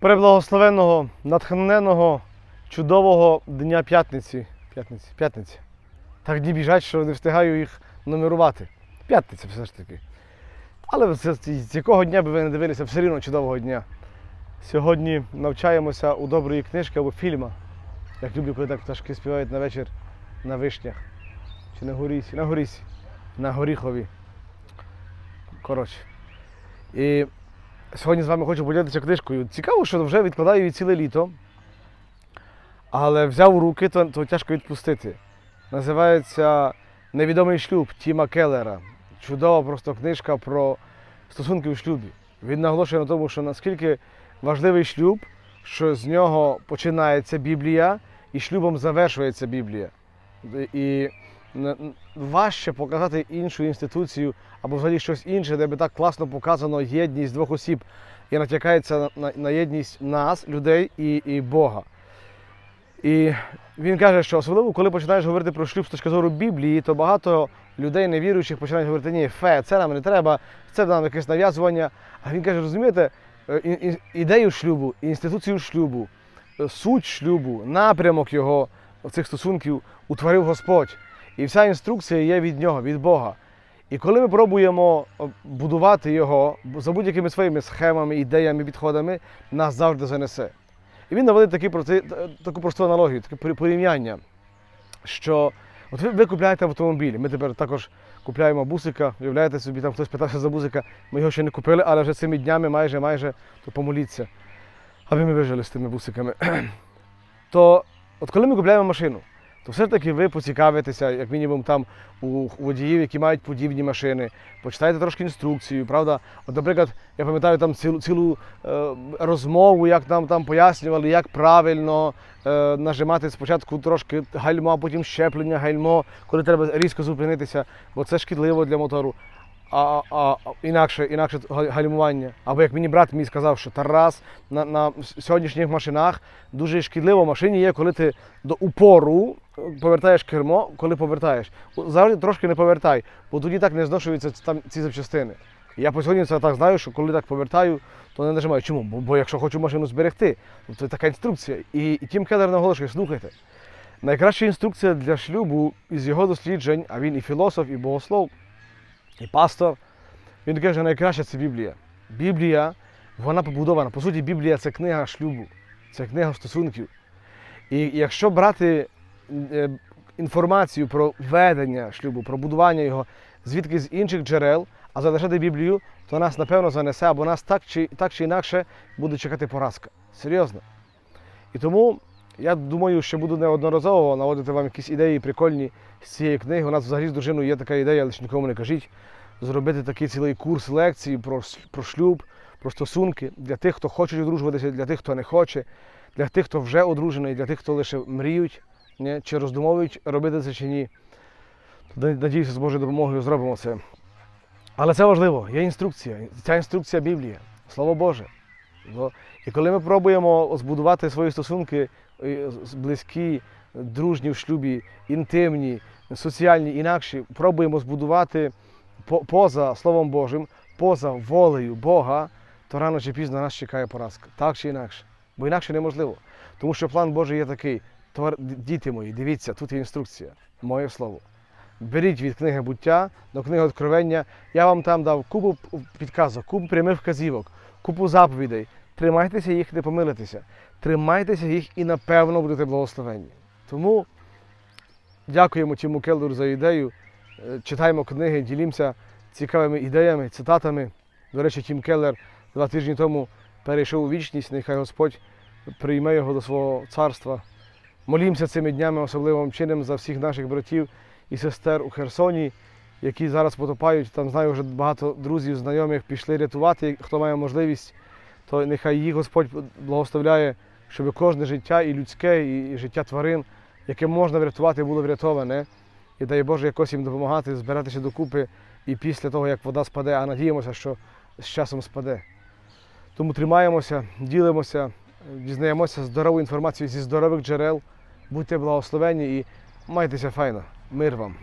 Преблагословенного, натхненного, чудового дня п'ятниці. П'ятниці, п'ятниці. Так дні біжать, що не встигаю їх нумерувати. П'ятниця все ж таки. Але з якого дня би ви не дивилися, все рівно чудового дня. Сьогодні навчаємося у доброї книжки або фільма. Як люблю, коли так пташки співають на вечір на вишнях. Чи на горісі? На горісі. На горіхові. Коротше. І сьогодні з вами хочу поділитися книжкою. Цікаво, що вже відкладаю її ціле літо. Але взяв у руки, то, то тяжко відпустити. Називається Невідомий шлюб Тіма Келлера. Чудова просто книжка про стосунки у шлюбі. Він наголошує на тому, що наскільки важливий шлюб, що з нього починається Біблія і шлюбом завершується Біблія. І важче показати іншу інституцію або взагалі щось інше, де би так класно показано єдність двох осіб і натякається на, на, єдність нас, людей і, і Бога. І він каже, що особливо, коли починаєш говорити про шлюб з точки зору Біблії, то багато людей невіруючих починають говорити, ні, фе, це нам не треба, це нам якесь нав'язування. А він каже, розумієте, е, ідею шлюбу, інституцію шлюбу, е, суть шлюбу, напрямок його цих стосунків утворив Господь. І вся інструкція є від нього, від Бога. І коли ми пробуємо е, будувати його за будь-якими своїми схемами, ідеями, підходами, нас завжди занесе. І він наводить такі, таку просту аналогію, таке порівняння, що от ви, ви купляєте автомобіль, ми тепер також купляємо бусика, уявляєте собі, там хтось питався за бусика, ми його ще не купили, але вже цими днями майже майже то помоліться, аби ми вижили з тими бусиками. То от коли ми купляємо машину, то все ж таки ви поцікавитеся, як мінімум там у водіїв, які мають подібні машини, почитайте трошки інструкцію, правда? От, наприклад, я пам'ятаю там цілу, цілу е, розмову, як нам там пояснювали, як правильно е, нажимати спочатку трошки гальмо, а потім щеплення, гальмо, коли треба різко зупинитися, бо це шкідливо для мотору. А, а, а інакше, інакше гальмування. Або як мені брат мій сказав, що Тарас на, на сьогоднішніх машинах дуже шкідливо в машині є, коли ти до упору повертаєш кермо, коли повертаєш. Завжди трошки не повертай, бо тоді так не зношуються там ці запчастини. Я по сьогодні це так знаю, що коли так повертаю, то не нажимаю. Чому? Бо, бо якщо хочу машину зберегти, то це така інструкція. І, і Тім Келлер наголошує, слухайте. Найкраща інструкція для шлюбу із його досліджень, а він і філософ, і богослов, і пастор. Він каже, найкраще це Біблія. Біблія, вона побудована. По суті, Біблія це книга шлюбу, це книга стосунків. І якщо брати інформацію про ведення шлюбу, про будування його звідки з інших джерел, а залишати Біблію, то нас напевно занесе, або нас так чи, так чи інакше буде чекати поразка. Серйозно. І тому я думаю, що буду неодноразово наводити вам якісь ідеї прикольні з цієї книги. У нас взагалі з дружиною є така ідея, лише нікому не кажіть, зробити такий цілий курс лекцій про, про шлюб, про стосунки для тих, хто хоче одружуватися, для тих, хто не хоче, для тих, хто вже одружений, для тих, хто лише мріють, чи роздумовують, робити це чи ні. Надіюся, з Божою допомогою зробимо це. Але це важливо, є інструкція. Ця інструкція Біблія, Слово Боже. І коли ми пробуємо збудувати свої стосунки близькі, дружні в шлюбі, інтимні, соціальні, інакші, пробуємо збудувати поза Словом Божим, поза волею Бога, то рано чи пізно нас чекає поразка. Так чи інакше. Бо інакше неможливо. Тому що план Божий є такий. Товар- Діти мої, дивіться, тут є інструкція, моє слово. Беріть від книги буття до книги Откровення. Я вам там дав купу підказок, купу прямих вказівок, купу заповідей. Тримайтеся їх, не помилитеся. Тримайтеся їх і напевно будете благословенні. Тому дякуємо Тіму Келлеру за ідею. Е, Читаємо книги, ділімося цікавими ідеями, цитатами. До речі, Тім Келлер два тижні тому перейшов у вічність. Нехай Господь прийме його до свого царства. Молімося цими днями особливим чином за всіх наших братів і сестер у Херсоні, які зараз потопають. Там знаю, вже багато друзів, знайомих пішли рятувати, хто має можливість, то нехай їх Господь благословляє, щоб кожне життя і людське, і життя тварин, яке можна врятувати, було врятоване. І дай Боже якось їм допомагати, збиратися докупи і після того, як вода спаде, а надіємося, що з часом спаде. Тому тримаємося, ділимося, дізнаємося здорову інформацію зі здорових джерел. Будьте благословені і майтеся файно. Мир вам!